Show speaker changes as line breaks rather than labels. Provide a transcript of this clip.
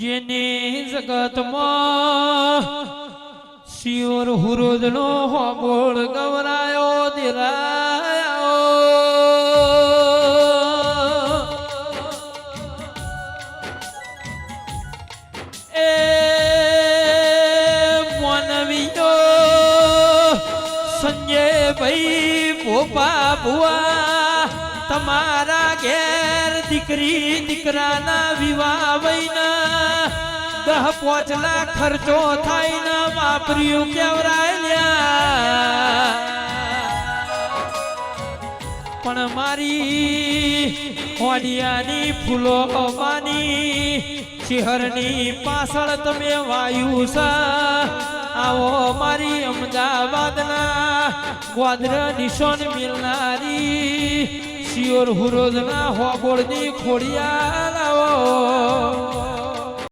જેની જગતમાં શિવર હુરોદનો હોબોળ ગવરાયો, દિરાયો. એ મોનવીઓ, સંજય ભાઈ તમારા ઘેર દીકરી દીકરાના વિવાહ વૈના દહ પોચ લાખ ખર્ચો થાય ને વાપર્યું કેવરાય પણ મારી હોડિયાની ફૂલો માની શિહરની પાછળ તમે વાયુ સા આવો મારી અમદાવાદના ગ્વાદ્ર નિશોન મિલનારી શિયોર હુરોદના હોબોળની ખોડિયા લાવો.